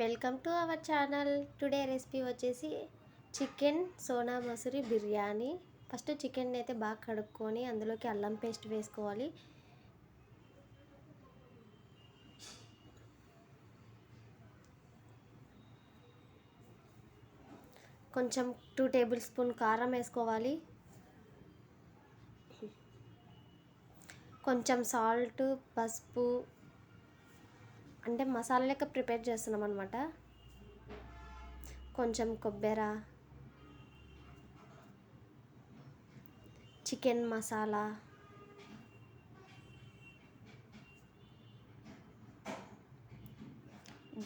Welcome to our channel. Today recipe వచ్చేసి chicken Sona Masuri biryani. First chicken అయితే బాగా కడుక్కొని అందులోకి అల్లం పేస్ట్ వేసుకోవాలి. కొంచెం టూ టేబుల్ స్పూన్ కారం వేసుకోవాలి. కొంచెం సాల్ట్ పసుపు అంటే మసాలా లెక్క ప్రిపేర్ చేస్తున్నాం అనమాట కొంచెం కొబ్బెర చికెన్ మసాలా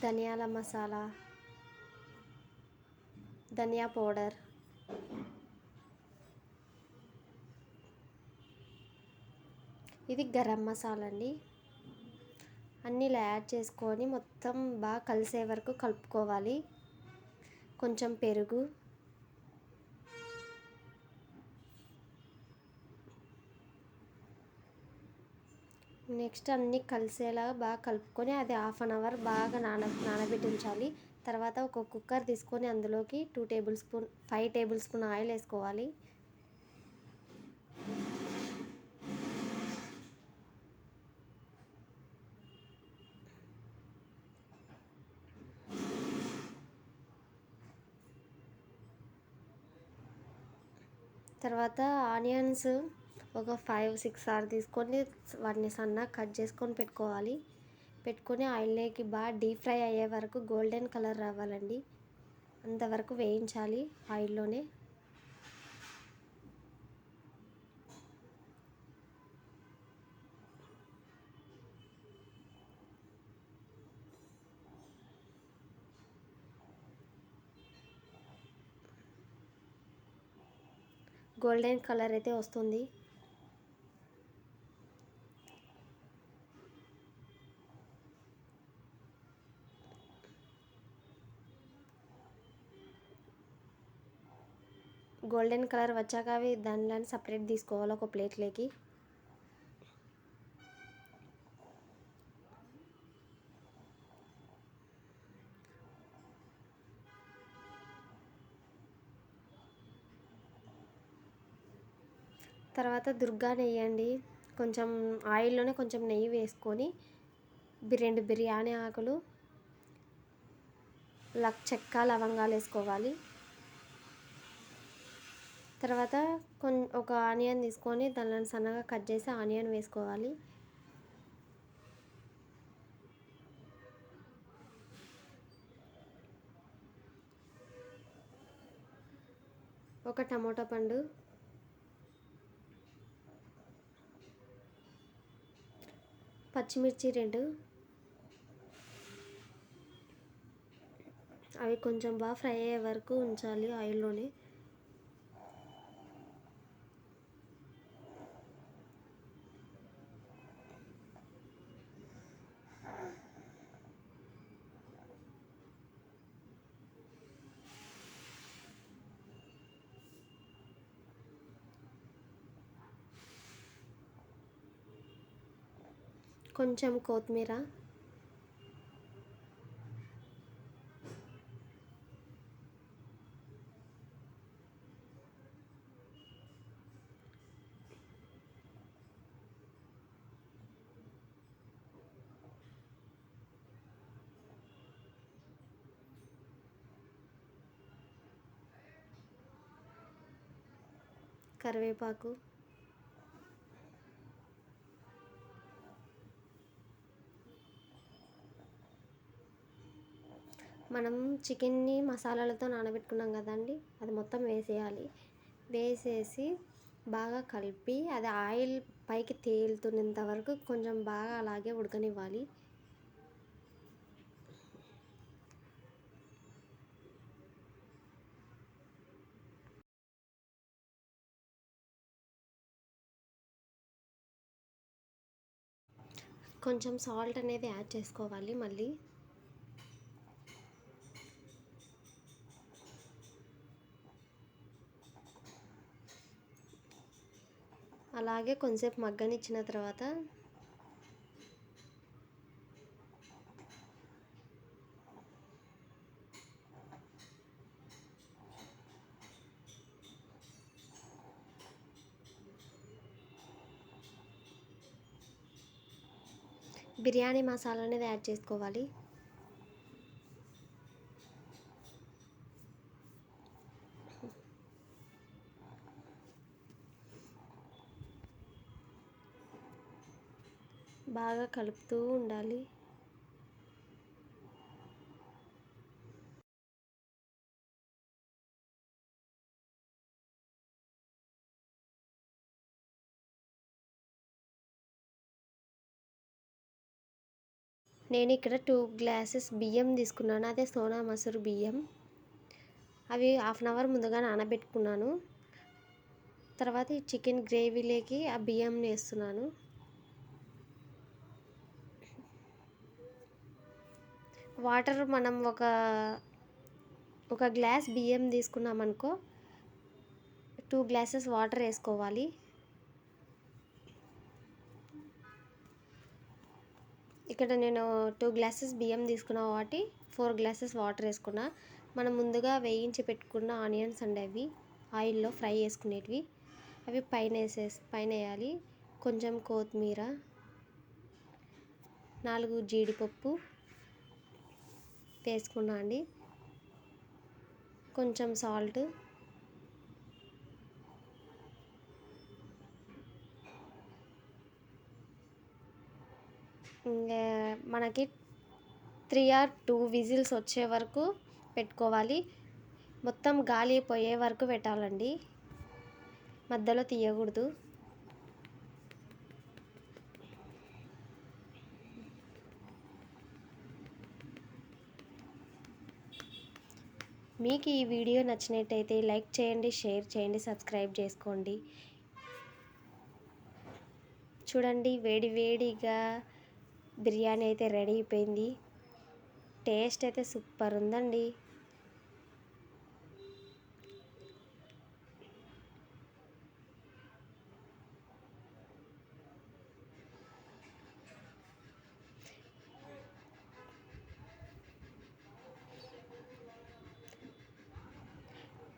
ధనియాల మసాలా ధనియా పౌడర్ ఇది గరం మసాలా అండి. అన్నీ ఇలా యాడ్ చేసుకొని మొత్తం బాగా కలిసే వరకు కలుపుకోవాలి. కొంచెం పెరుగు. నెక్స్ట్ అన్నీ కలిసేలాగా బాగా కలుపుకొని అది హాఫ్ అన్ అవర్ బాగా నాన నానబెట్టించాలి. తర్వాత ఒక కుక్కర్ తీసుకొని అందులోకి two tablespoon five tablespoon oil వేసుకోవాలి. తర్వాత ఆనియన్స్ ఒక ఫైవ్ సిక్స్ ఆర్ తీసుకొని వాటిని సన్నగా కట్ చేసుకొని పెట్టుకోవాలి. పెట్టుకొని ఆయిల్లోకి బాగా డీప్ ఫ్రై అయ్యే వరకు గోల్డెన్ కలర్ రావాలండి. అంతవరకు వేయించాలి ఆయిల్లోనే. గోల్డెన్ కలర్ అయితే వస్తుంది. గోల్డెన్ కలర్ వచ్చాక అవి దానిలో సపరేట్ తీసుకోవాలి ఒక ప్లేట్లోకి. తర్వాత దుర్గా నెయ్యి అండి. కొంచెం ఆయిల్లోనే కొంచెం నెయ్యి వేసుకొని రెండు బిర్యానీ ఆకులు లక్ చెక్క లవంగాలు వేసుకోవాలి. తర్వాత కొన్ ఒక ఆనియన్ తీసుకొని దానిలో సన్నగా కట్ చేసి ఆనియన్ వేసుకోవాలి. ఒక టమోటా పండు పచ్చిమిర్చి రెండు. అవి కొంచెం బాగా ఫ్రై అయ్యే వరకు ఉంచాలి ఆయిల్లోనే. కొంచెం కొత్తిమీర. కరివేపాకు. మనం చికెన్ని మసాలాలతో నానబెట్టుకున్నాం కదండి. అది మొత్తం వేసేయాలి. వేసేసి బాగా కలిపి అది ఆయిల్ పైకి తేలుతున్నంత వరకు కొంచెం బాగా అలాగే ఉడకనివ్వాలి. కొంచెం సాల్ట్ అనేది యాడ్ చేసుకోవాలి మళ్ళీ. అలాగే కొంచెంసేపు మగ్గనిచ్చిన తర్వాత బిర్యానీ మసాలా అనేది యాడ్ చేసుకోవాలి. బాగా కలుపుతూ ఉండాలి. నేను ఇక్కడ టూ గ్లాసెస్ బియ్యం తీసుకున్నాను. అదే సోనా మసూరు బియ్యం. అవి హాఫ్ అన్ అవర్ ముందుగా నానబెట్టుకున్నాను. తర్వాత ఈ చికెన్ గ్రేవీలోకి ఆ బియ్యం వేస్తున్నాను. వాటర్ మనం ఒక ఒక గ్లాస్ బియ్యం తీసుకున్నాం అనుకో టూ గ్లాసెస్ వాటర్ వేసుకోవాలి. ఇక్కడ నేను టూ గ్లాసెస్ బియ్యం తీసుకున్నా కాబట్టి ఫోర్ గ్లాసెస్ వాటర్ వేసుకున్నా. మనం ముందుగా వేయించి పెట్టుకున్న ఆనియన్స్ అండి అవి. ఆయిల్లో ఫ్రై చేసుకునేటివి. అవి పైన వేసేసి పైన వేయాలి. కొంచెం కొత్తిమీర నాలుగు జీడిపప్పు వేసుకున్నా అండి. కొంచెం సాల్ట్. ఇంకా మనకి త్రీ ఆర్ టూ విజిల్స్ వచ్చే వరకు పెట్టుకోవాలి. మొత్తం గాలి పోయే వరకు పెట్టాలండి. మధ్యలో తీయకూడదు. మీకు ఈ వీడియో నచ్చినట్టయితే లైక్ చేయండి షేర్ చేయండి సబ్స్క్రైబ్ చేసుకోండి. చూడండి వేడి వేడిగా బిర్యానీ అయితే రెడీ అయిపోయింది. టేస్ట్ అయితే సూపర్ ఉందండి.